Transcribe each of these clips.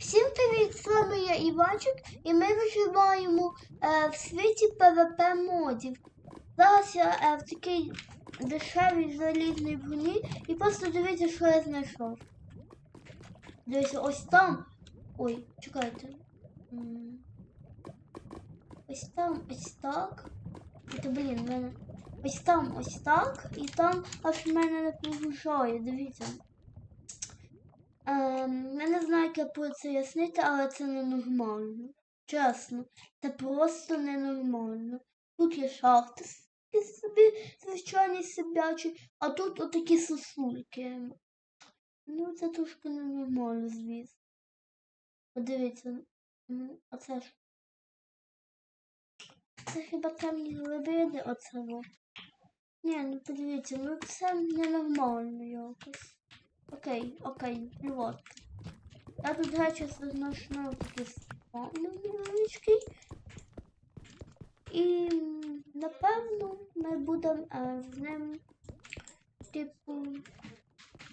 Всім привіт! З вами я Іванчик, і ми виживаємо е, в світі ПВП модів. Зараз я е, в такій дешевій залізній броні і просто дивіться, що я знайшов. Дивіться, ось там. Ой, чекайте. Ось там ось так. Це, блін, мене. Ось там ось так, і там аж мене не прогружає, дивіться. Ем, я як я пояснити, але це ненормально. Чесно, це просто ненормально. Тут є шахти собі, звичайні сибячі, а тут отакі сосульки. Ну, це трошки ненормально, звісно. Подивіться, ну, а це ж. Це хіба темні глибини оце во. Ні, ну подивіться, ну це ненормально якось. Окей, окей, ну от. Я тут речі знайшла такий спам невеличкий. І напевно ми будемо з ним типу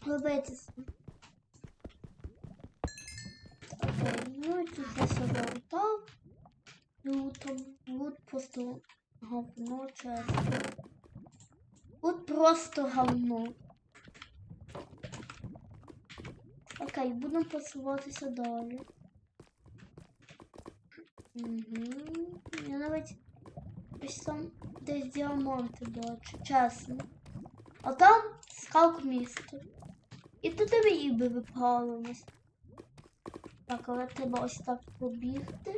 ловитися. Ну і тут я себе отак. Ну там от просто говно чесно. От просто говно. Окей, будемо просуватися далі. Угу. Я навіть ось там десь діаманти бачу, чесно. А там скалк місто. І тут ми іби випалимось. Так, але треба ось так побігти.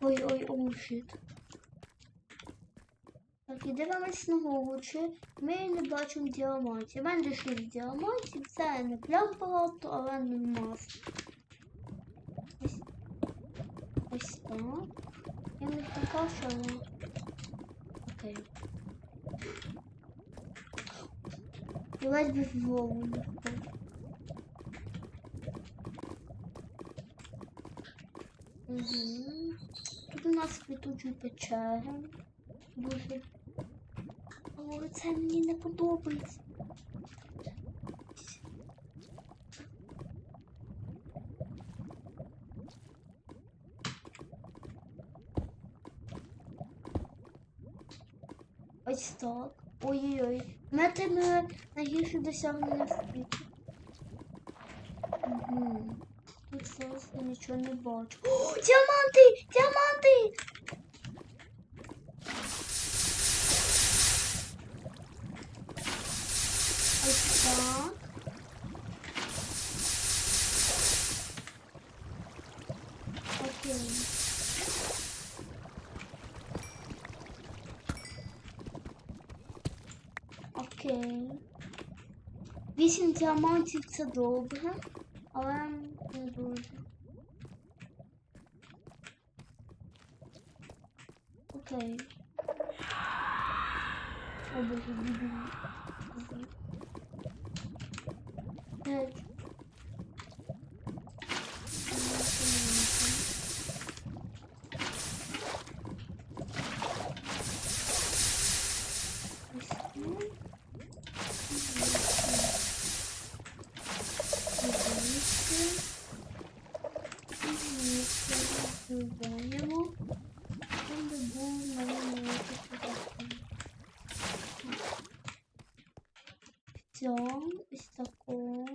Ой-ой, ой, шит. Так, і дивимось на чи ми не бачимо діамантів. У мене 6 діамантів, це не прям багато, але не мас. Ось, ось так. Я не така, що вона. Окей. І би в голову не. Угу. Тут у нас квітучі печери. Дуже. Але це мені не подобається. Ось так. Ой-ой-ой. Мети ми найгірше досягнення в світі. Угу. Тут зараз нічого не бачу. О, діаманти! Діаманти! Ось так. Окей. Окей. Вісім діамантів це добре, але не дуже. Окей. О, боже, біду. П'ять. Ось тут. Вбиваємо. Там де був маленький Цьом, ось таком.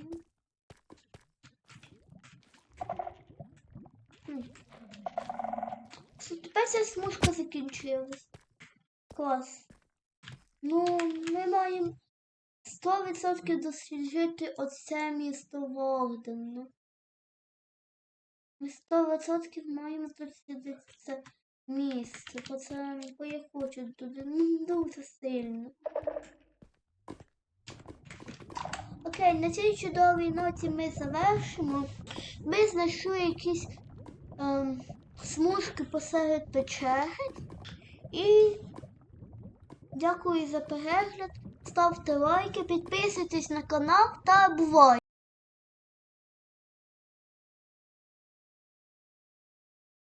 Тепер ця смужка закінчилась. Клас. Ну, ми маємо 100% досліджити оце місто Вогдена. Ми 100% маємо дослідити це місце, бо це бо я хочу туди ну, дуже сильно. Окей, на цій чудовій ноті ми завершимо. Ми знайшли якісь ем, смужки посеред печери. І дякую за перегляд. Ставте лайки, підписуйтесь на канал та бувайте!